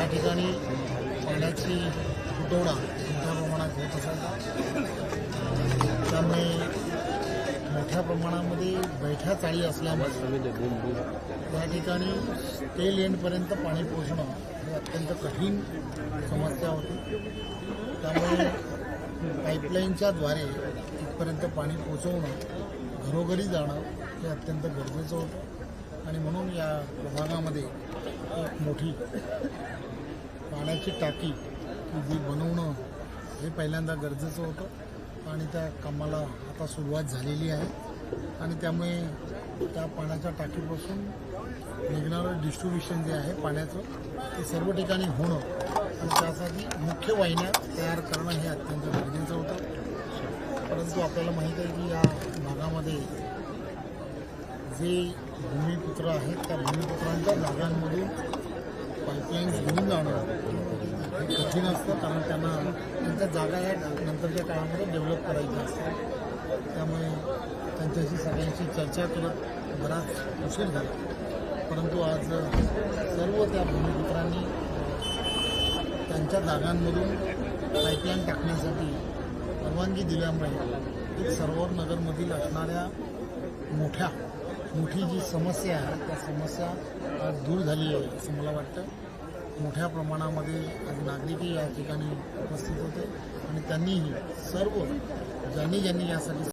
या ठिकाणी पाण्याची तुटवडा मोठ्या प्रमाणात होत असायचा. त्यामुळे मोठ्या प्रमाणामध्ये बैठ्या चाळी असल्यामुळे या ठिकाणी तेल एंडपर्यंत पाणी पोचणं हे अत्यंत कठीण समस्या होती. त्यामुळे पाईपलाईनच्या द्वारे इथपर्यंत पाणी पोचवणं घरोघरी जाणं हे अत्यंत गरजेचं होतं. आणि म्हणून या विभागामध्ये एक मोठी पाण्याची टाकी जी बनवणं हे पहिल्यांदा गरजेचं होतं. आणि त्या कामाला आता सुरुवात झालेली आहे. आणि त्यामुळे त्या पाण्याच्या टाकीपासून निघणारं डिस्ट्रीब्युशन जे आहे पाण्याचं ते सर्व ठिकाणी होणं आणि त्यासाठी मुख्य वाहिन्या तयार करणं हे अत्यंत गरजेचं होतं. परंतु आपल्याला माहीत आहे की या भागामध्ये जे भूमिपुत्र आहेत. त्या भूमिपुत्रांच्या जागांमधून पाईपलाईन्स घेऊन जाणं हे कठीण असतं कारण त्यांना त्यांच्या जागा या नंतरच्या काळामध्ये डेव्हलप करायच्या असतात. त्यामुळे त्यांच्याशी सगळ्यांशी चर्चा करत बराच उशीर झाला. परंतु आज सर्व त्या भूमिपुत्रांनी त्यांच्या जागांमधून पाईपलाईन टाकण्यासाठी परवानगी दिल्यामुळे एक सरोवर नगरमधील असणाऱ्या मोठ्या मोठी जी समस्या आहे त्या समस्या आज दूर झाली आहे असं मला वाटतं. मोठ्या प्रमाणामध्ये नागरिकही या ठिकाणी उपस्थित होते आणि त्यांनीही सर्व ज्यांनी ज्यांनी यासाठी